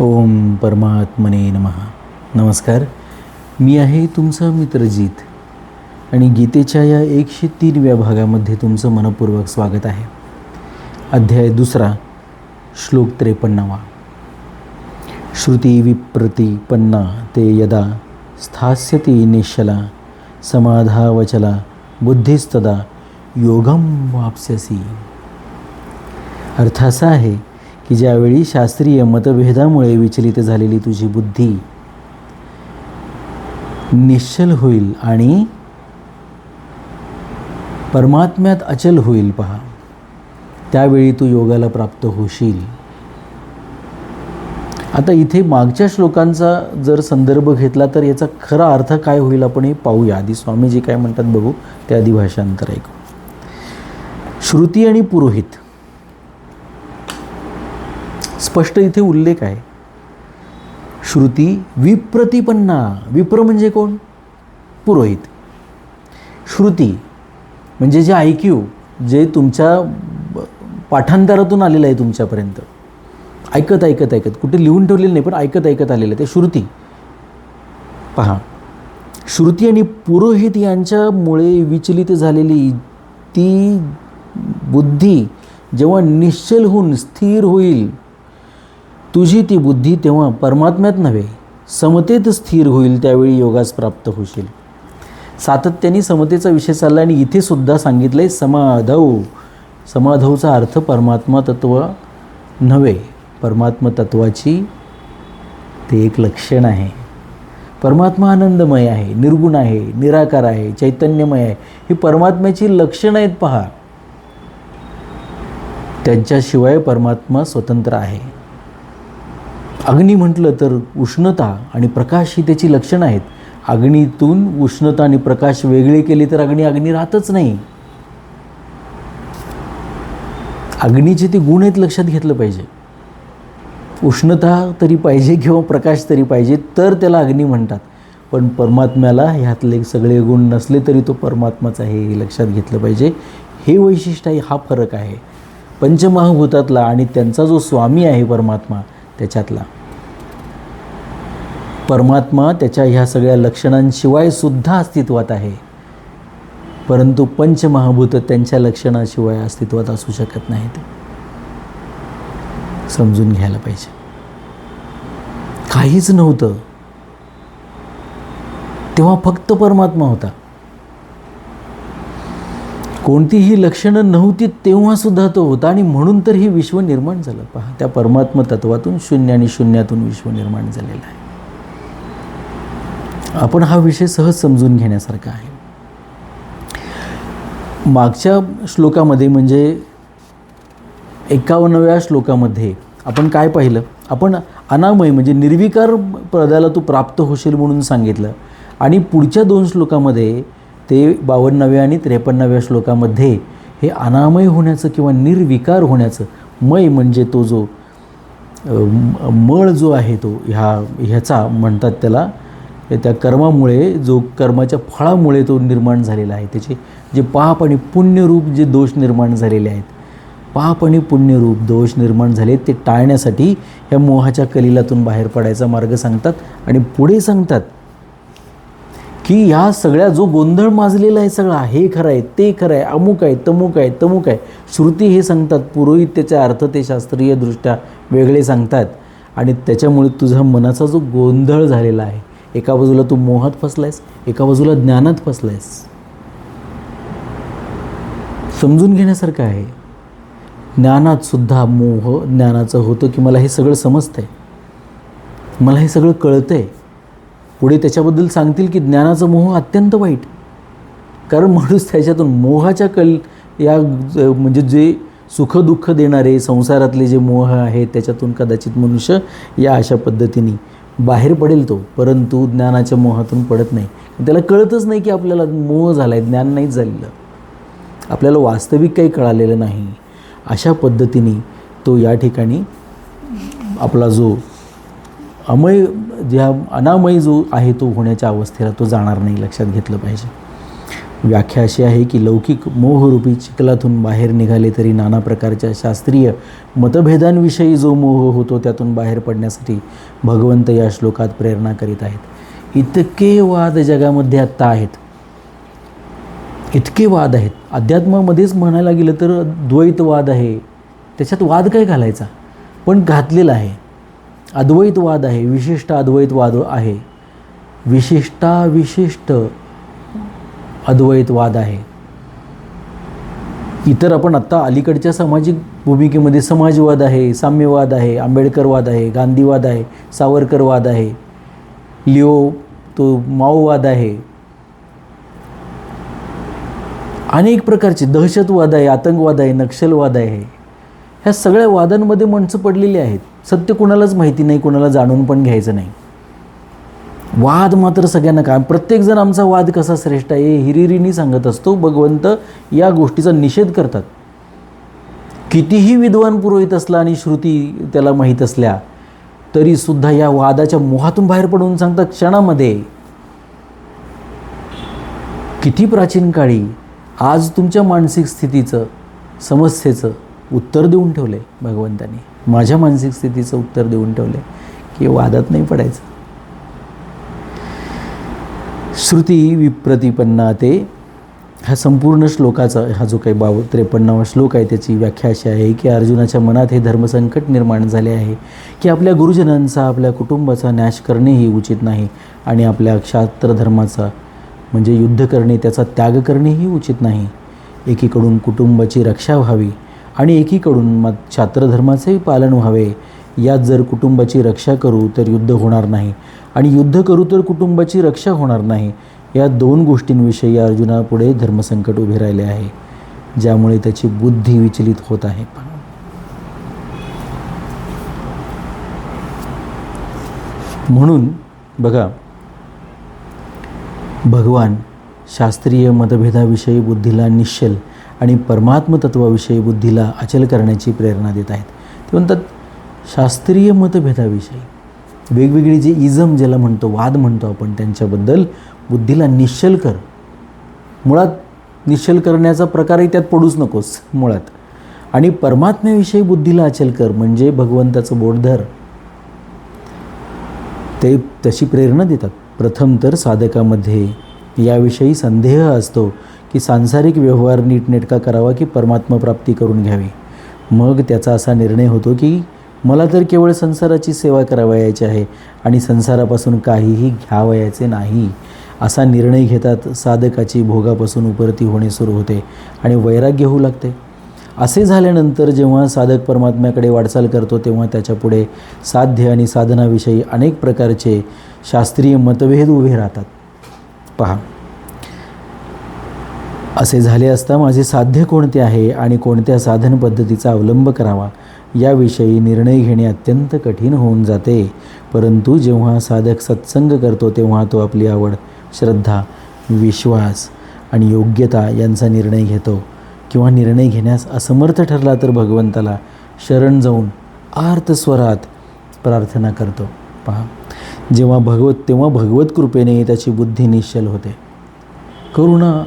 ओम परमात्मने नमः. नमस्कार. मी आहे तुमचा मित्रजीत आणि गीतेच्या या एकशे तीनव्या भागामध्ये तुमचं मनपूर्वक स्वागत आहे. अध्याय दुसरा श्लोक त्रेपन्नावा. श्रुती विप्रतिपन्ना ते यदा स्थास्यति निश्चला समाधावचला बुद्धिस्तदा योगम वाप्स्यसी. अर्थ असा आहे की ज्यावेळी शास्त्रीय मतभेदामुळे विचलित झालेली तुझी बुद्धी निश्चल होईल आणि परमात्म्यात अचल होईल पहा. त्यावेळी तू योगाला प्राप्त होशील. आता इथे मागच्या श्लोकांचा जर संदर्भ घेतला तर याचा खरा अर्थ काय होईल आपण हे पाहूया. आधी स्वामीजी काय म्हणतात बघू ते आधी भाषांतर ऐकू. श्रुती आणि पुरोहित. स्पष्ट इथे उल्लेख आहे. श्रुती विप्रतिपन्ना. विप्र म्हणजे कोण? पुरोहित. श्रुती म्हणजे जे ऐक्यू जे तुमच्या पाठांतरातून आलेलं आहे तुमच्यापर्यंत. ऐकत ऐकत ऐकत. कुठे लिहून ठेवलेलं नाही पण ऐकत ऐकत आलेलं आहे. ते श्रुती. पहा. श्रुती आणि पुरोहित यांच्यामुळे विचलित झालेली ती बुद्धी जेव्हा निश्चल होऊन स्थिर होईल तुझी ती बुद्धी तेव्हा परमात्म्यात नव्हे समतेत स्थिर होईल त्यावेळी योगास प्राप्त होशील. सातत्याने समतेचा विषय चालला आणि इथे सुद्धा सांगितलं आहे समाधव समाधवचा अर्थ परमात्मा तत्व नव्हे. परमात्मा तत्वाची ते एक लक्षण आहे. परमात्मा आनंदमय आहे निर्गुण आहे निराकार आहे चैतन्यमय आहे. ही परमात्म्याची लक्षणं आहेत पहा. त्यांच्याशिवाय परमात्मा स्वतंत्र आहे. अग्नी म्हटलं तर उष्णता आणि प्रकाश ही त्याची लक्षणं आहेत. अग्नीतून उष्णता आणि प्रकाश वेगळे केले तर अग्नी अग्नी राहतच नाही. अग्नीचे ते गुण आहेत लक्षात घेतलं पाहिजे. उष्णता तरी पाहिजे किंवा प्रकाश तरी पाहिजे तर त्याला अग्नी म्हणतात. पण परमात्म्याला ह्यातले सगळे गुण नसले तरी तो परमात्माच आहे हे लक्षात घेतलं पाहिजे. हे वैशिष्ट्य आहे हा फरक आहे. पंचमहाभूतातला आणि त्यांचा जो स्वामी आहे परमात्मा त्याच्यातला. परमात्मा त्याच्या ह्या सगळ्या लक्षणांशिवाय सुद्धा अस्तित्वात आहे. परंतु पंचमहाभूत त्यांच्या लक्षणाशिवाय अस्तित्वात असू शकत नाहीत. समजून घ्यायला पाहिजे. काहीच नव्हतं. तेव्हा फक्त परमात्मा होता. कोणतीही लक्षणं नव्हती तेव्हा सुद्धा तो होता आणि म्हणून तर हे विश्व निर्माण झालं. पहा त्या परमात्म तत्वातून शून्य आणि शून्यातून विश्व निर्माण झालेलं आहे. आपण हा विषय सहज समजून घेण्यासारखा आहे. मागच्या श्लोकामध्ये म्हणजे एकावन्नव्या श्लोकामध्ये आपण काय पाहिलं? आपण अनामय म्हणजे निर्विकार पदाला तू प्राप्त होशील म्हणून सांगितलं. आणि पुढच्या दोन श्लोकामध्ये ते बावन्नव्या आणि त्रेपन्नाव्या श्लोकामध्ये हे अनामय होण्याचं किंवा निर्विकार होण्याचं मय म्हणजे तो जो मळ जो आहे तो ह्या ह्याचा म्हणतात त्याला त्या कर्मामुळे जो कर्माच्या फळामुळे तो निर्माण झालेला आहे. त्याचे जे पाप आणि पुण्यरूप जे दोष निर्माण झालेले आहेत पाप आणि पुण्यरूप दोष निर्माण झाले ते टाळण्यासाठी ह्या मोहाच्या कलिलातून बाहेर पडायचा मार्ग सांगतात आणि पुढे सांगतात की ह्या सगळ्या जो गोंधळ माजलेला आहे सगळा हे खरं आहे ते खरं आहे अमुक आहे तमुक आहे तमुक आहे श्रुती हे सांगतात पुरोहित त्याचे अर्थ ते शास्त्रीयदृष्ट्या वेगळे सांगतात. आणि त्याच्यामुळे तुझा मनाचा जो गोंधळ झालेला आहे एका बाजूला तू मोहात फसलायस एका बाजूला ज्ञानात फसलायस. समजून घेण्यासारखं आहे. ज्ञानात सुद्धा मोह ज्ञानाचं होतं की मला हे सगळं समजतंय. मला हे सगळं कळतंय. पुढे त्याच्याबद्दल सांगतील की ज्ञानाचं मोह अत्यंत वाईट. कारण माणूस त्याच्यातून मोहाच्या कल या म्हणजे जे सुखदुःख देणारे संसारातले जे मोह आहेत त्याच्यातून कदाचित मनुष्य या अशा पद्धतीने बाहेर पडेल तो परंतु ज्ञानाच्या मोहातून पडत नाही. त्याला कळतच नाही की आपल्याला मोह झाला आहे ज्ञान नाहीच झालेलं. आपल्याला वास्तविक काही कळालेलं नाही. अशा पद्धतीने तो या ठिकाणी आपला जो अमय ज्या अनामय जो आहे तो होण्याच्या अवस्थेला तो जाणार नाही लक्षात घेतलं पाहिजे. व्याख्या अशी आहे की लौकिक मोहरूपी चिखलातून बाहेर निघाले तरी नाना प्रकारच्या शास्त्रीय मतभेदांविषयी जो मोह होतो त्यातून बाहेर पडण्यासाठी भगवंत या श्लोकात प्रेरणा करीत आहेत. इतके वाद जगामध्ये आत्ता आहेत. इतके वाद आहेत. अध्यात्मामध्येच म्हणायला गेलं तर द्वैतवाद आहे. त्याच्यात वाद काय घालायचा? पण घातलेला आहे. अद्वैतवाद आहे. विशिष्ट अद्वैतवाद आहे. विशिष्टा विशिष्ट अद्वैतवाद आहे. इतर आपण आत्ता अलीकडच्या सामाजिक भूमिकेमध्ये समाजवाद आहे साम्यवाद आहे आंबेडकरवाद आहे गांधीवाद आहे सावरकरवाद आहे लिओ तो माओवाद आहे. अनेक प्रकारचे दहशतवाद आहे आतंकवाद आहे नक्षलवाद आहे. ह्या सगळ्या वादांमध्ये माणसं पडलेली आहेत. सत्य कुणालाच माहिती नाही कुणाला जाणून पण घ्यायचं नाही. वाद मात्र सगळ्यांना काय प्रत्येकजण आमचा वाद कसा श्रेष्ठ आहे हिरिरीनी सांगत असतो. भगवंत या गोष्टीचा निषेध करतात. कितीही विद्वान पुरोहित असला आणि श्रुती त्याला माहीत असल्या तरीसुद्धा या वादाच्या मोहातून बाहेर पडून सांगतात क्षणामध्ये किती प्राचीन काळी आज तुमच्या मानसिक स्थितीचं समस्येचं उत्तर देऊन ठेवलं आहे भगवंतानी. माझ्या मानसिक स्थितीचं उत्तर देऊन ठेवलं आहे की वादात नाही पडायचं. श्रुती विप्रतिपन्ना ते. हा संपूर्ण श्लोकाचा हा जो काही बाव त्रेपन्नावा श्लोक आहे त्याची व्याख्या अशी आहे की अर्जुनाच्या मनात हे धर्मसंकट निर्माण झाले आहे की आपल्या गुरुजनांचा आपल्या कुटुंबाचा नाश करणेही उचित नाही आणि आपल्या क्षात्र धर्माचा म्हणजे युद्ध करणे त्याचा त्याग करणेही उचित नाही. एकीकडून कुटुंबाची रक्षा व्हावी आणि एकीकडून मग छात्रधर्माचेही पालन व्हावे. यात जर कुटुंबाची रक्षा करू तर युद्ध होणार नाही. आणि युद्ध करू तर कुटुंबाची रक्षा होणार नाही. या दोन गोष्टींविषयी अर्जुनापुढे धर्मसंकट उभे राहिले आहे. ज्यामुळे त्याची बुद्धी विचलित होत आहे. म्हणून बघा भगवान शास्त्रीय मतभेदाविषयी बुद्धीला निश्चल आणि परमात्म तत्वाविषयी बुद्धीला अचल करण्याची प्रेरणा देत आहेत. ते म्हणतात शास्त्रीय मतभेदाविषयी. वेगवेगळी जे इजम ज्याला म्हणतो वाद म्हणतो आपण त्यांच्याबद्दल बुद्धीला निश्चल कर. मुळात निश्चल करण्याचा प्रकारही त्यात पडूच नकोस मुळात. आणि परमात्म्याविषयी बुद्धीला अचल कर म्हणजे भगवंताचं बोटधर. ते तशी प्रेरणा देतात. प्रथम तर साधकामध्ये याविषयी संदेह असतो की सांसारिक व्यवहार नीटनेटका करावा की परमात्मा प्राप्ती करून घ्यावी. मग त्याचा असा निर्णय होतो की मला तर केवळ संसाराची सेवा करावयाची आहे आणि संसारापासून काहीही घ्यावयाचे नाही. असा निर्णय घेतात साधकाची भोगापासून उपरती होणे सुरू होते आणि वैराग्य होऊ लागते. असे झाल्यानंतर जेव्हा साधक परमात्म्याकडे वाटचाल करतो तेव्हा त्याच्यापुढे साध्य आणि साधनाविषयी अनेक प्रकारचे शास्त्रीय मतभेद उभे राहतात. पहा. असे झाले असता माझे साध्य कोणते आहे आणि कोणत्या साधन पद्धतीचा अवलंब करावा? याविषयी निर्णय घेणे अत्यंत कठीण होऊन जाते. परंतु जेव्हा साधक सत्संग करतो तेव्हा तो आपली आवड श्रद्धा विश्वास आणि योग्यता यांचा निर्णय घेतो. किंवा निर्णय घेण्यास असमर्थ ठरला तर भगवंताला शरण जाऊन आर्तस्वरात प्रार्थना करतो. पहा जेव्हा भगवत तेव्हा भगवत कृपेने त्याची बुद्धी निश्चल होते. करुणा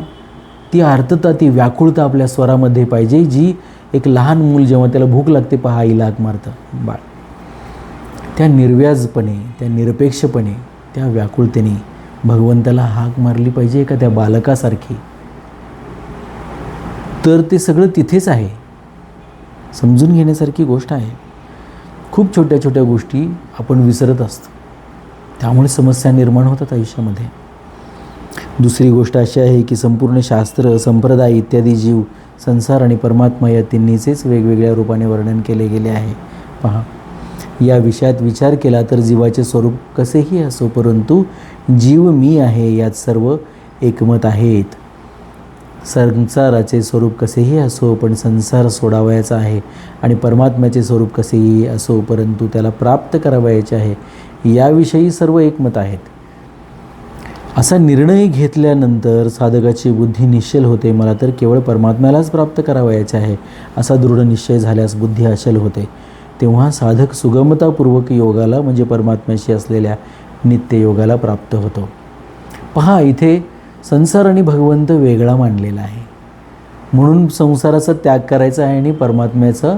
ती आर्तता ती व्याकुळता आपल्या स्वरामध्ये पाहिजे जी एक लहान मूल जेव्हा त्याला भूक लागते पहा आईला हाक मारतं. बाळ. त्या निर्व्याजपणे त्या निरपेक्षपणे त्या व्याकुळतेने भगवंताला हाक मारली पाहिजे का त्या बालकासारखी. तर ते सगळं तिथेच आहे. समजून घेण्यासारखी गोष्ट आहे. खूप छोट्या छोट्या गोष्टी आपण विसरत असतो. त्यामुळे समस्या निर्माण होतात आयुष्यामध्ये. दुसरी गोष्ट अशी आहे की संपूर्ण शास्त्र संप्रदाय इत्यादी जीव संसार आणि परमात्मा या तिन्हीचेच वेगवेगळ्या रूपाने वर्णन केले गेले आहे. पहा. या विषयात विचार केला तर जीवाचे स्वरूप कसेही असो परंतु जीव मी आहे यात सर्व एकमत आहेत. संसाराचे स्वरूप कसेही असो पण संसार सोडावयाचा आहे आणि परमात्म्याचे स्वरूप कसेही असो परंतु त्याला प्राप्त करावयाचे आहे. याविषयी सर्व एकमत आहेत. असा निर्णय घेतल्यानंतर साधकाची बुद्धी निश्चल होते. मला तर केवळ परमात्म्यालाच प्राप्त करावयाचे आहे असा दृढ निश्चय झाल्यास बुद्धी अशल होते. तेव्हा साधक सुगमतापूर्वक योगाला म्हणजे परमात्म्याशी असलेल्या नित्ययोगाला प्राप्त होतो. पहा इथे संसार आणि भगवंत वेगळा मांडलेला आहे. म्हणून संसाराचा त्याग करायचा आहे आणि परमात्म्याचं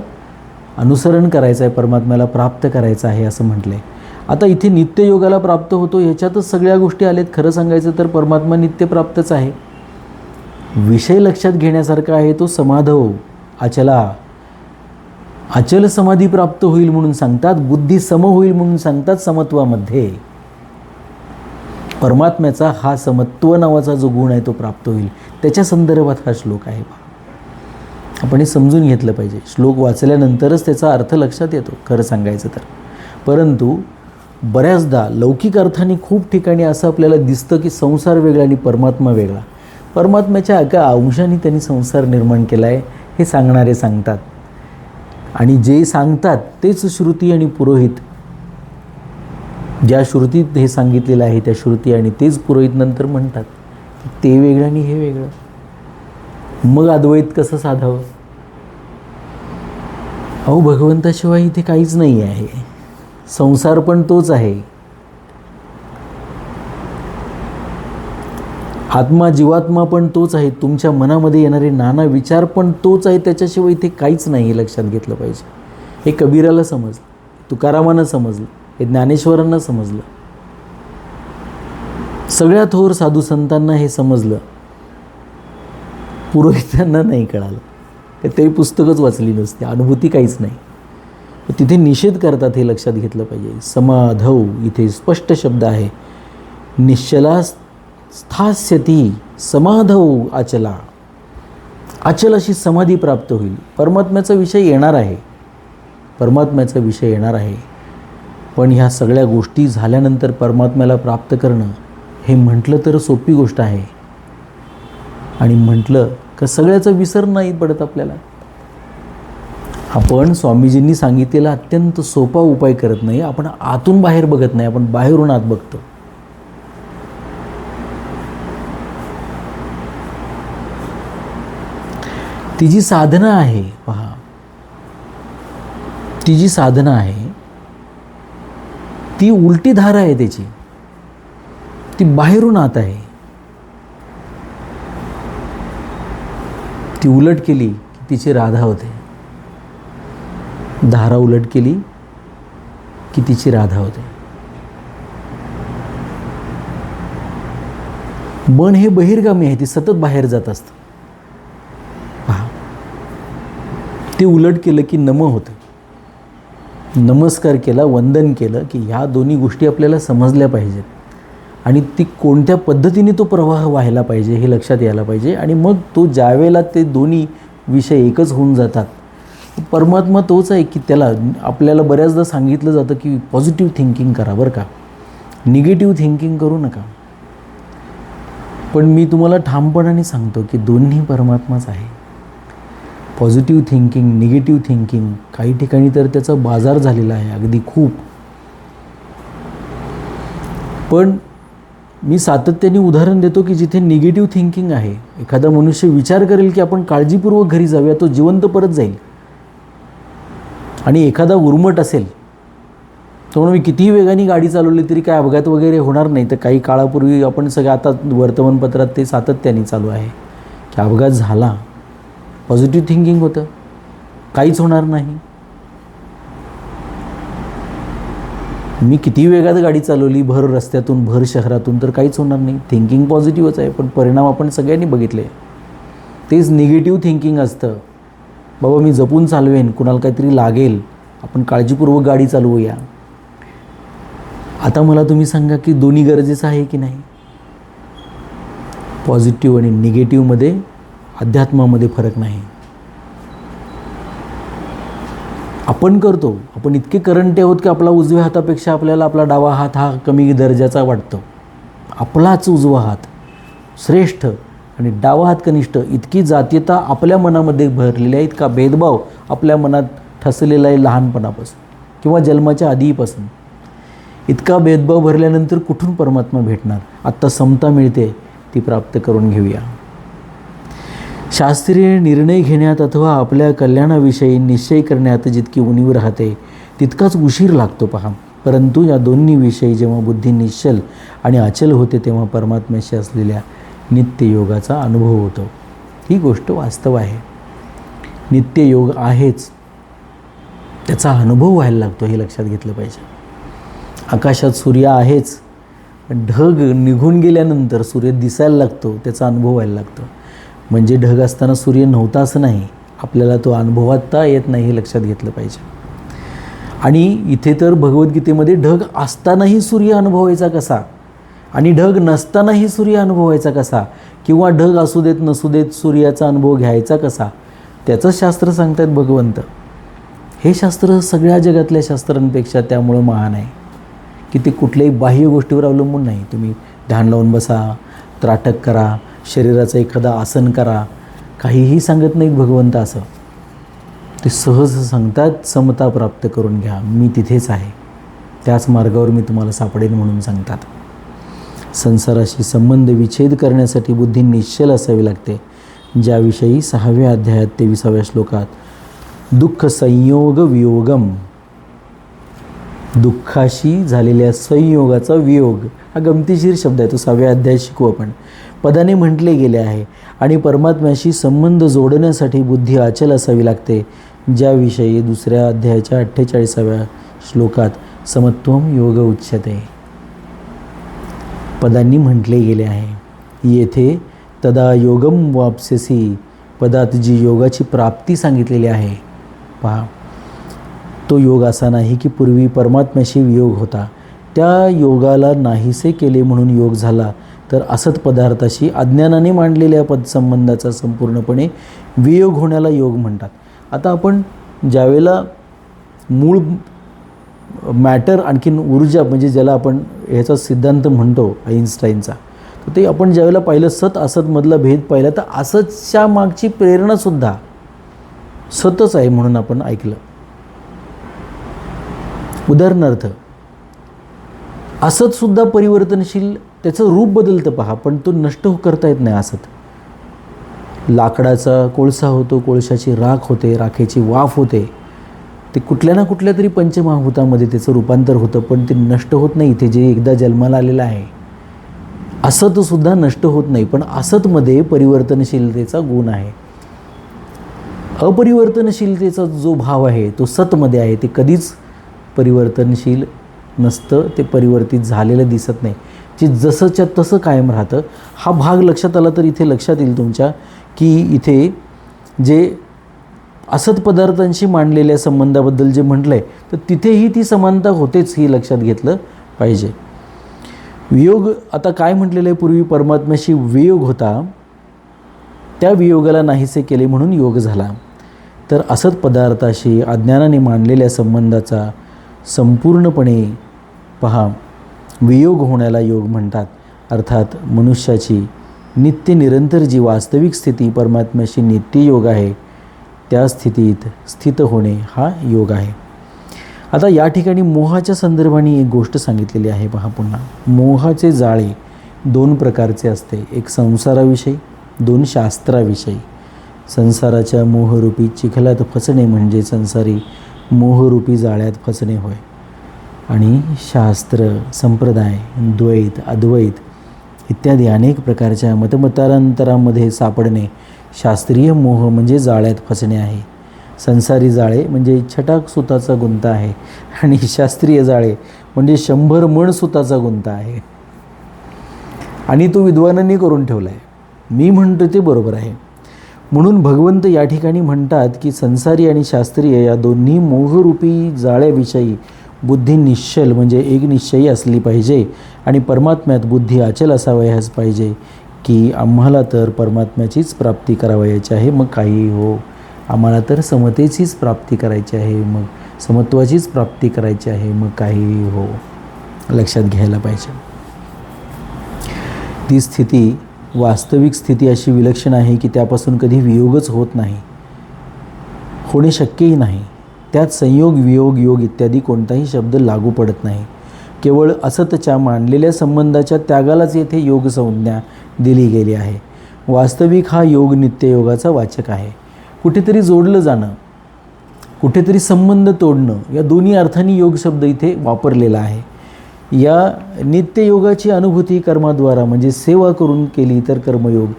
अनुसरण करायचं आहे परमात्म्याला प्राप्त करायचं आहे असं म्हटलं आहे आता इथे नित्ययोगाला प्राप्त होतो ह्याच्यातच सगळ्या गोष्टी आल्यात खरं सांगायचं तर परमात्मा नित्य प्राप्तच आहे. विषय लक्षात घेण्यासारखा आहे तो समाधव अचला. अचल समाधी प्राप्त होईल म्हणून सांगतात बुद्धी सम होईल म्हणून सांगतात समत्वामध्ये. परमात्म्याचा हा समत्व नावाचा जो गुण आहे तो प्राप्त होईल. त्याच्या संदर्भात हा श्लोक आहे आपण हे समजून घेतलं पाहिजे. श्लोक वाचल्यानंतरच त्याचा अर्थ लक्षात येतो खरं सांगायचं तर. परंतु बऱ्याचदा लौकिक अर्थाने खूप ठिकाणी असं आपल्याला दिसतं की संसार वेगळा आणि परमात्मा वेगळा. परमात्म्याच्या एका अंशाने त्यांनी संसार निर्माण केला आहे हे सांगणारे सांगतात. आणि जे सांगतात तेच श्रुती आणि पुरोहित. ज्या श्रुतीत हे सांगितलेलं आहे त्या श्रुती आणि तेच पुरोहित नंतर म्हणतात की ते वेगळं आणि हे वेगळं. मग अद्वैत कसं साधावं? अहो भगवंताशिवाय इथे काहीच नाही आहे संसार पण तोच आहे. आत्मा जीवात्मा पण तोच आहे. तुमच्या मनामध्ये येणारे नाना विचार पण तोच आहे. त्याच्याशिवाय इथे काहीच नाही हे लक्षात घेतलं पाहिजे. हे कबीराला समजलं तुकारामानं समजलं हे ज्ञानेश्वरांना समजलं. सगळ्या थोर साधू संतांना हे समजलं. पुरोहितांना नाही कळालं. ते पुस्तकच वाचली नसते. अनुभूती काहीच नाही. तिथे निषेध करतात हे लक्षात घेतलं पाहिजे. समाधव इथे स्पष्ट शब्द आहे. निश्चला स्थास्यती समाधव अचला. अचल अशी समाधी प्राप्त होईल. परमात्म्याचा विषय येणार आहे. परमात्म्याचा विषय येणार आहे. पण ह्या सगळ्या गोष्टी झाल्यानंतर परमात्म्याला प्राप्त करणं हे म्हटलं तर सोपी गोष्ट आहे. आणि म्हटलं का सगळ्याचा विसर नाही पडत आपल्याला. आपण स्वामीजींनी सांगितलेला अत्यंत सोपा उपाय करत नाही आपण आतून बाहेर बघत नाही आपण बाहेरून आत बघतो. ती जी साधना आहे पहा. ती जी साधना आहे ती उलटी धारा आहे त्याची. ती बाहेरून आत आहे. ती उलट केली की तिची राधा होते. धारा उलट केली की तिची राधा होते. मन हे बहिर्गामी आहे ती सतत बाहेर जात असतं. पहा. ते उलट केलं की नम होतं. नमस्कार केला वंदन केलं की ह्या दोन्ही गोष्टी आपल्याला समजल्या पाहिजेत. आणि ती कोणत्या पद्धतीने तो प्रवाह व्हायला पाहिजे हे लक्षात यायला पाहिजे. आणि मग तो ज्यावेळेला ते दोन्ही विषय एकच होऊन जातात परमात्मा तोच आहे की त्याला आपल्याला बऱ्याचदा सांगितलं जातं की पॉझिटिव्ह थिंकिंग करा बरं का. निगेटिव्ह थिंकिंग करू नका. पण मी तुम्हाला ठामपणाने सांगतो की दोन्ही परमात्माच आहे. पॉझिटिव्ह थिंकिंग निगेटिव्ह थिंकिंग काही ठिकाणी तर त्याचा बाजार झालेला आहे अगदी खूप. पण मी सातत्याने उदाहरण देतो की जिथे निगेटिव्ह थिंकिंग आहे एखादा मनुष्य विचार करेल की आपण काळजीपूर्वक घरी जाऊया तो जिवंत परत जाईल. आणि एखादा उर्मट असेल त्यामुळे म्हणून मी कितीही वेगाने गाडी चालवली तरी काय अपघात वगैरे होणार नाही. तर काही काळापूर्वी आपण सगळं आता वर्तमानपत्रात ते सातत्याने चालू आहे की अपघात झाला पॉझिटिव्ह थिंकिंग होतं काहीच होणार नाही. मी किती वेगात गाडी चालवली भर रस्त्यातून भर शहरातून तर काहीच होणार नाही. थिंकिंग पॉझिटिव्हच आहे पण परिणाम आपण सगळ्यांनी बघितले. तेच निगेटिव्ह थिंकिंग असतं. बाबा मी जपून चालवेन कुणाला काहीतरी लागेल. आपण काळजीपूर्वक गाडी चालवूया. आता मला तुम्ही सांगा की दोन्ही गरजेचं आहे की नाही? पॉझिटिव्ह आणि निगेटिव्हमध्ये अध्यात्मामध्ये फरक नाही. आपण करतो. आपण इतके करंटे आहोत की आपला उजव्या हातापेक्षा आपल्याला आपला डावा हात हा कमी दर्जाचा वाटतो. आपलाच उजवा हात. श्रेष्ठ. आणि डावा हात कनिष्ठ इतकी जातीयता आपल्या मनामध्ये भरलेली आहे इतका भेदभाव आपल्या मनात ठसलेला आहे लहानपणापासून किंवा जन्माच्या आधीपासून. इतका भेदभाव भरल्यानंतर कुठून परमात्मा भेटणार? आत्ता समता मिळते ती प्राप्त करून घेऊया. शास्त्रीय निर्णय घेण्यात अथवा आपल्या कल्याणाविषयी निश्चय करण्यात जितकी उणीव राहते तितकाच उशीर लागतो पहा. परंतु या दोन्ही विषयी जेव्हा बुद्धी निश्चल आणि अचल होते तेव्हा परमात्म्याशी असलेल्या नित्ययोगाचा अनुभव होतो. ही गोष्ट वास्तव आहे. नित्ययोग आहेच. त्याचा अनुभव व्हायला लागतो हे लक्षात घेतलं पाहिजे. आकाशात सूर्य आहेच. ढग निघून गेल्यानंतर सूर्य दिसायला लागतो त्याचा अनुभव व्हायला लागतो. म्हणजे ढग असताना सूर्य नव्हता असं नाही. आपल्याला तो अनुभवता येत नाही हे लक्षात घेतलं पाहिजे. आणि इथे तर भगवद्गीतेमध्ये ढग असतानाही सूर्य अनुभवायचा कसा? आणि ढग नसतानाही सूर्य अनुभवायचा कसा? किंवा ढग असू देत नसू देत सूर्याचा अनुभव घ्यायचा कसा? त्याचं शास्त्र सांगतात भगवंत. हे शास्त्र सगळ्या जगातल्या शास्त्रांपेक्षा त्यामुळं महान आहे. की ते कुठल्याही बाह्य गोष्टीवर अवलंबून नाही. तुम्ही ध्यान लावून बसा त्राटक करा शरीराचं एखादा आसन करा. काहीही सांगत नाहीत भगवंत असं. ते सहज सांगतात समता प्राप्त करून घ्या. मी तिथेच आहे. त्याच मार्गावर मी तुम्हाला सापडेन म्हणून सांगतात. संसाराशी संबंध विच्छेद करण्यासाठी बुद्धी निश्चल असावी लागते. ज्याविषयी सहाव्या अध्यायात तेविसाव्या श्लोकात दुःख संयोग वियोगम. दुःखाशी झालेल्या संयोगाचा वियोग. हा गमतीशीर शब्द आहे तो सहाव्या अध्याय शिकू आपण. पदाने म्हटले गेले आहे आणि परमात्म्याशी संबंध जोडण्यासाठी बुद्धी अचल असावी लागते. ज्याविषयी दुसऱ्या अध्यायाच्या अठ्ठेचाळीसाव्या श्लोकात समत्वम योग उच्यते. पदांनी म्हटले गेले आहे. येथे तदा योगम वापसेसी पदात जी योगाची प्राप्ती सांगितलेली आहे. पहा. तो योग असा नाही की पूर्वी परमात्म्याशी वियोग होता. त्या योगाला नाहीसे केले म्हणून योग झाला तर असत पदार्थाशी अज्ञानाने मांडलेल्या पदसंबंधाचा संपूर्णपणे वियोग होण्याला योग म्हणतात. आता आपण ज्यावेळेला मूळ मॅटर आणखीन ऊर्जा म्हणजे ज्याला आपण ह्याचा सिद्धांत म्हणतो आईन्स्टाईनचा. तर ते आपण ज्यावेळेला पाहिलं सत असतमधला भेद पाहिला तर असतच्या मागची प्रेरणासुद्धा सतच आहे म्हणून आपण ऐकलं. उदाहरणार्थ असतसुद्धा परिवर्तनशील त्याचं रूप बदलतं पहा पण तो नष्ट करता येत नाही असत लाकडाचा कोळसा होतो कोळशाची राख होते राखेची वाफ होते. ते कुठल्या ना कुठल्या तरी पंचमहाभूतामध्ये त्याचं रूपांतर होतं पण ते नष्ट होत नाही. इथे जे एकदा जन्माला आलेलं आहे असतसुद्धा नष्ट होत नाही पण असतमध्ये परिवर्तनशीलतेचा गुण आहे. अपरिवर्तनशीलतेचा जो भाव आहे तो सतमध्ये आहे. ते कधीच परिवर्तनशील नसतं ते परिवर्तित झालेलं दिसत नाही. जे जसंच्या तसं कायम राहतं हा भाग लक्षात आला तर इथे लक्षात येईल तुमच्या की इथे जे असत पदार्थांशी मांडलेल्या संबंधाबद्दल जे म्हटलं आहे तर तिथेही ती समानता होतेच ही लक्षात घेतलं पाहिजे. वियोग आता काय म्हटलेलं आहे पूर्वी? परमात्म्याशी वियोग होता. त्या वियोगाला नाहीसे केले म्हणून योग झाला. तर असत पदार्थाशी अज्ञानाने मांडलेल्या संबंधाचा संपूर्णपणे पहा वियोग होण्याला योग म्हणतात. अर्थात मनुष्याची नित्य निरंतर जी वास्तविक स्थिती परमात्म्याशी नित्य योग आहे त्या स्थितीत स्थित होणे हा योग आहे. आता या ठिकाणी मोहाच्या संदर्भाने एक गोष्ट सांगितलेली आहे. पहा पुन्हा. मोहाचे जाळे दोन प्रकारचे असते. एक संसाराविषयी दोन शास्त्राविषयी. संसाराच्या मोहरूपी चिखलात फसणे म्हणजे संसारी मोहरूपी जाळ्यात फसणे होय. आणि शास्त्र संप्रदाय द्वैत अद्वैत इत्यादी अनेक प्रकारच्या मतमतारांतरामध्ये सापडणे शास्त्रीय मोह म्हणजे जाळ्यात फसणे आहे. संसारी जाळे म्हणजे छटाक सुताचा गुंता आहे. आणि शास्त्रीय जाळे म्हणजे शंभर मण सुताचा गुंता आहे. आणि तो विद्वानांनी करून ठेवला आहे मी म्हणतो ते बरोबर आहे. म्हणून भगवंत या ठिकाणी म्हणतात की संसारी आणि शास्त्रीय या दोन्ही मोहरूपी जाळ्याविषयी बुद्धी निश्चल म्हणजे एक निश्चयी असली पाहिजे आणि परमात्म्यात बुद्धी अचल असावयास पाहिजे. की आम्हाला तर परमात्म्याचीच प्राप्ती करावयाची आहे मग काही हो. आम्हाला तर समतेचीच प्राप्ती करायची आहे मग समत्वाचीच प्राप्ती करायची आहे मग काही हो. लक्षात घ्यायला पाहिजे. ती स्थिती वास्तविक स्थिती अशी विलक्षण आहे की त्यापासून कधी वियोगच होत नाही. होणे शक्यही नाही. त्यात संयोग वियोग योग इत्यादी कोणताही शब्द लागू पडत नाही. केवळ असतच्या मांडलेल्या संबंधाच्या त्यागालाच येथे योग संज्ञा दिली गेली आहे. वास्तविक हा योग नित्ययोगाचा वाचक आहे. कुठेतरी जोडलं जाणं कुठेतरी संबंध तोडणं या दोन्ही अर्थांनी योग शब्द इथे वापरलेला आहे. या नित्ययोगाची अनुभूती कर्माद्वारा म्हणजे सेवा करून केली तर कर्मयोग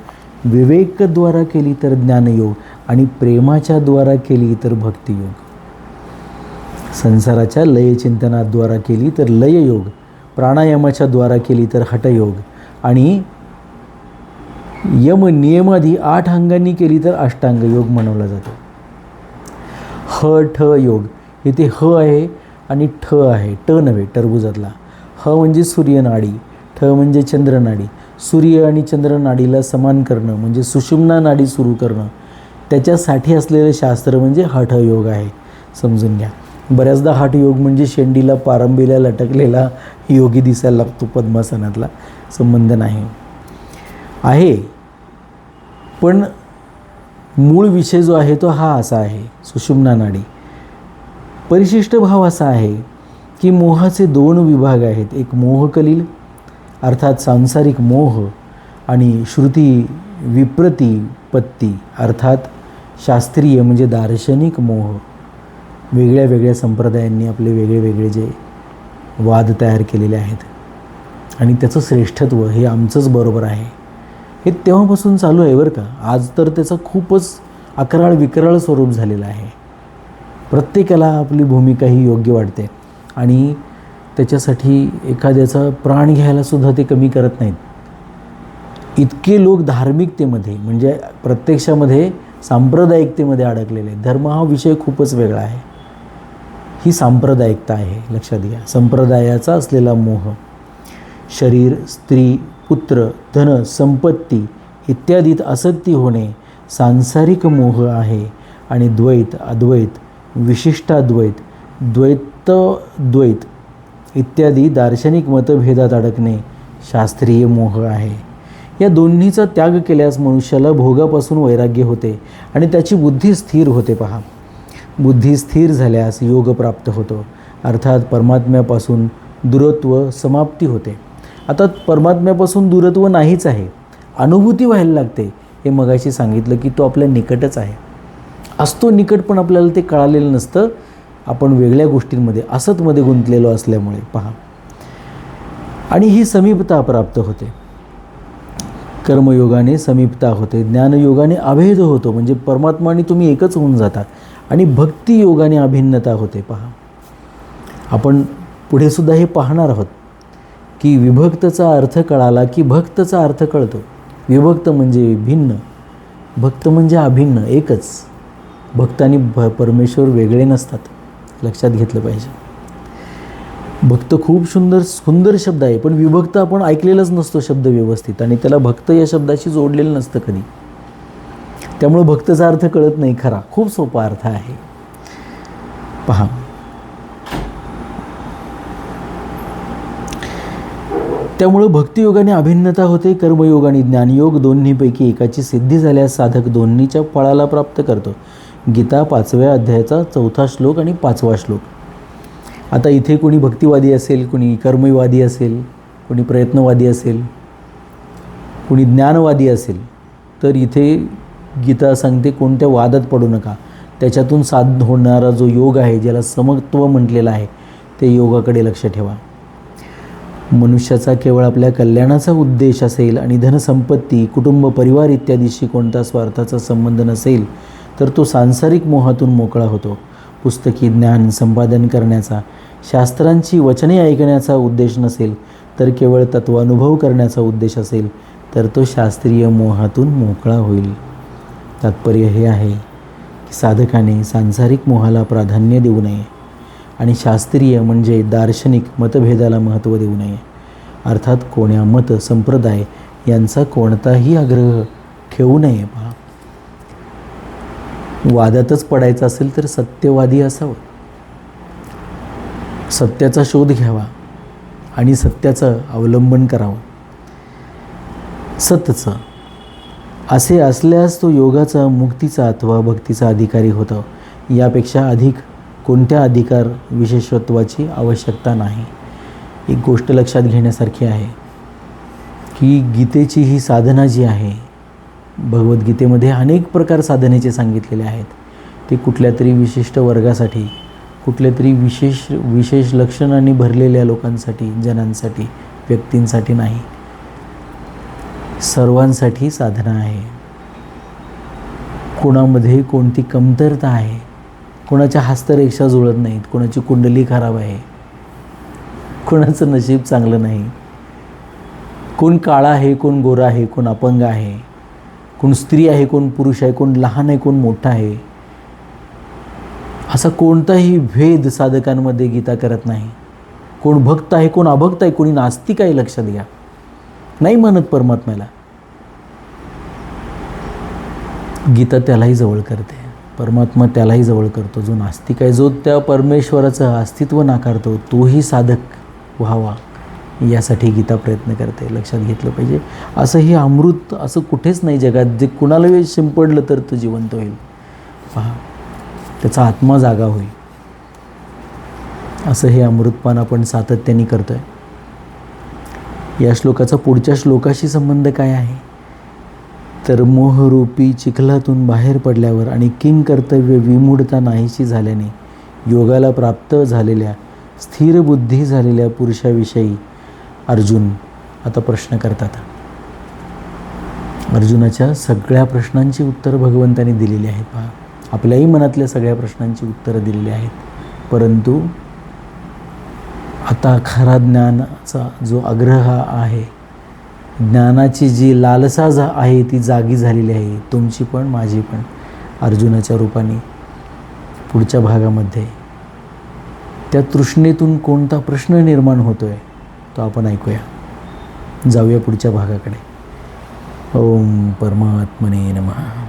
विवेकद्वारा केली तर ज्ञानयोग आणि प्रेमाच्या द्वारा केली तर भक्तियोग. संसाराच्या लयचिंतनाद्वारा केली तर लययोग प्राणायामाच्या द्वारा केली तर हटयोग आणि यम नियमाधी आठ अंगांनी केली तर अष्टांग योग म्हणवला जातो. ह ठ योग. इथे ह आहे आणि ठ आहे. ट नव्हे टरबुजातला. ह म्हणजे सूर्यनाडी ठ म्हणजे चंद्रनाडी. सूर्य आणि चंद्रनाडीला समान करणं म्हणजे सुषुम्ना नाडी सुरू करणं. त्याच्यासाठी असलेलं शास्त्र म्हणजे हठयोग आहे. समजून घ्या. बऱ्याचदा हाट योग म्हणजे शेंडीला पारंबीला लटकलेला योगी दिसायला लागतो पद्मासनातला. संबंध नाही. आहे. पण मूळ विषय जो आहे तो हा असा आहे. सुषुम्ना नाडी. परिशिष्ट भाव असा आहे की मोहाचे दोन विभाग आहेत. एक मोहकलील अर्थात सांसारिक मोह आणि श्रुती विप्रती पत्ती अर्थात शास्त्रीय म्हणजे दार्शनिक मोह. वेगळ्या वेगळ्या संप्रदायांनी आपले वेगळे वेगळे जे वाद तयार केलेले आहेत. आणि त्याचं श्रेष्ठत्व हे आमचंच बरोबर आहे. हे तेव्हापासून चालू आहे बरं का. आज तर त्याचं खूपच अकराळ विकराळ स्वरूप झालेलं आहे. प्रत्येकाला आपली भूमिका ही योग्य वाटते. आणि त्याच्यासाठी एखाद्याचा प्राण घ्यायलासुद्धा ते कमी करत नाहीत. इतके लोक धार्मिकतेमध्ये म्हणजे प्रत्यक्षामध्ये सांप्रदायिकतेमध्ये अडकलेले आहेत. धर्म हा विषय खूपच वेगळा आहे. ही सांप्रदायिकता आहे लक्षात घ्या. संप्रदायाचा असलेला मोह शरीर स्त्री पुत्र धन संपत्ती इत्यादीत आसक्ती होणे सांसारिक मोह आहे आणि द्वैत अद्वैत विशिष्टाद्वैत द्वैत द्वैत इत्यादी दार्शनिक मतभेदात अडकणे शास्त्रीय मोह आहे. या दोन्हीचा त्याग केल्यास मनुष्याला भोगापासून वैराग्य होते आणि त्याची बुद्धी स्थिर होते. पहा बुद्धी स्थिर झाल्यास योग प्राप्त होतो. अर्थात परमात्म्यापासून दूरत्व समाप्ती होते. आता परमात्म्यापासून दूरत्व नाहीच आहे. अनुभूती व्हायला लागते. हे मगाशी सांगितलं की तो आपल्या निकटच आहे. असतो निकट पण आपल्याला ते कळालेलं नसतं. आपण वेगळ्या गोष्टींमध्ये असतमध्ये गुंतलेलो असल्यामुळे पहा. आणि ही समीपता प्राप्त होते. कर्मयोगाने समीपता होते. ज्ञानयोगाने अभेद होतो. म्हणजे परमात्मा आणि तुम्ही एकच होऊन जाता आणि भक्तियोगाने अभिन्नता होते पहा. आपण पुढे सुद्धा हे पाहणार आहोत की विभक्तचा अर्थ कळाला की भक्तचा अर्थ कळतो. विभक्त म्हणजे भिन्न भक्त म्हणजे अभिन्न एकच. भक्त आणि भ परमेश्वर वेगळे नसतात लक्षात घेतलं पाहिजे. भक्त खूप सुंदर सुंदर शब्द आहे पण विभक्त आपण ऐकलेलाच नसतो शब्द व्यवस्थित आणि त्याला भक्त या शब्दाशी जोडलेलं नसतं कधी. त्यामुळं भक्तचा अर्थ कळत नाही खरा. खूप सोपा अर्थ आहे. पहा. त्यामुळं भक्तियोगाने अभिन्नता होते कर्मयोग आणि ज्ञानयोग दोन्हीपैकी एकाची सिद्धी झाल्यास साधक दोन्हीच्या फळाला प्राप्त करतो. गीता पाचव्या अध्यायाचा चौथा श्लोक आणि पाचवा श्लोक. आता इथे कोणी भक्तिवादी असेल कोणी कर्मवादी असेल कोणी प्रयत्नवादी असेल कोणी ज्ञानवादी असेल तर इथे गीता सांगते कोणत्या वादात पडू नका. त्याच्यातून साध होणारा जो योग आहे ज्याला समत्व म्हटलेलं आहे ते योगाकडे लक्ष ठेवा. मनुष्याचा केवळ आपल्या कल्याणाचा उद्देश असेल आणि धनसंपत्ती कुटुंब परिवार इत्यादीशी कोणता स्वार्थाचा संबंध नसेल तर तो सांसारिक मोहातून मोकळा होतो. पुस्तकी ज्ञान संपादन करण्याचा शास्त्रांची वचने ऐकण्याचा उद्देश नसेल तर केवळ तत्वानुभव करण्याचा उद्देश असेल तर तो शास्त्रीय मोहातून मोकळा होईल. तात्पर्य हे आहे की साधकाने सांसारिक मोहाला प्राधान्य देऊ नये आणि शास्त्रीय म्हणजे दार्शनिक मतभेदाला महत्त्व देऊ नये. अर्थात कोण्या मत संप्रदाय यांचा कोणताही आग्रह ठेवू नये पहा वादातच पडायचं असेल तर सत्यवादी असावं. सत्याचा शोध घ्यावा आणि सत्याचं अवलंबन करावं. सतचं असे असल्यास तो योगाचा मुक्तीचा अथवा भक्तीचा अधिकारी होतो. यापेक्षा अधिक कोणत्या अधिकार विशेषत्वाची आवश्यकता नाही? एक गोष्ट लक्षात घेण्यासारखी आहे की गीतेची ही साधना जी आहे भगवद्गीतेमध्ये अनेक प्रकार साधनेचे सांगितलेले आहेत. ते कुठल्या तरी विशिष्ट वर्गासाठी कुठल्या तरी विशेष विशेष लक्षणांनी भरलेल्या लोकांसाठी जनांसाठी व्यक्तींसाठी नाही. सर्वांसाठी साधना आहे. कोणामध्ये कोणती कमतरता आहे कोणाच्या हस्तरेषा जुळत नाहीत कोणाची कुंडली खराब आहे कोणाचं नशीब चांगलं नाही. कोण काळा आहे कोण गोरा आहे कोण अपंग आहे कोण स्त्री आहे कोण पुरुष आहे कोण लहान आहे कोण मोठा आहे असा कोणताही भेद साधकांमध्ये गीता करत नाही. कोण भक्त आहे कोण अभक्त आहे कोणी नास्तिक आहे लक्षात घ्या. नाही म्हणत परमात्म्याला. गीता त्यालाही जवळ करते. परमात्मा त्यालाही जवळ करतो. जो नास्तिक आहे जो त्या परमेश्वराचं अस्तित्व नाकारतो तोही साधक व्हावा यासाठी गीता प्रयत्न करते. लक्षात घेतलं पाहिजे. असं हे अमृत असं कुठेच नाही जगात. जे कुणालाही शिंपडलं तर तो जिवंत होईल. पहा त्याचा आत्मा जागा होईल. असं हे अमृतपान आपण सातत्याने करतो आहे या श्लोकाचा पुढच्या श्लोकाशी संबंध काय आहे? तर मोहरूपी चिखलातून बाहेर पडल्यावर आणि किंग कर्तव्य विमूढता नाहीशी झाल्याने योगाला प्राप्त झालेल्या स्थिर बुद्धी झालेल्या पुरुषाविषयी अर्जुन आता प्रश्न करतात. अर्जुनाच्या सगळ्या प्रश्नांची उत्तरं भगवंतांनी दिलेली आहेत पहा. आपल्याही मनातल्या सगळ्या प्रश्नांची उत्तरं दिलेली आहेत. परंतु आता खरा ज्ञानाचा जो आग्रह आहे ज्ञानाची जी लालसा जा आहे ती जागी झालेली आहे तुमची पण माझी पण अर्जुनाच्या रूपाने पुढच्या भागामध्ये. त्या तृष्णेतून कोणता प्रश्न निर्माण होतो आहे तो आपण ऐकूया. जाऊया पुढच्या भागाकडे. ओम परमात्मने नमः.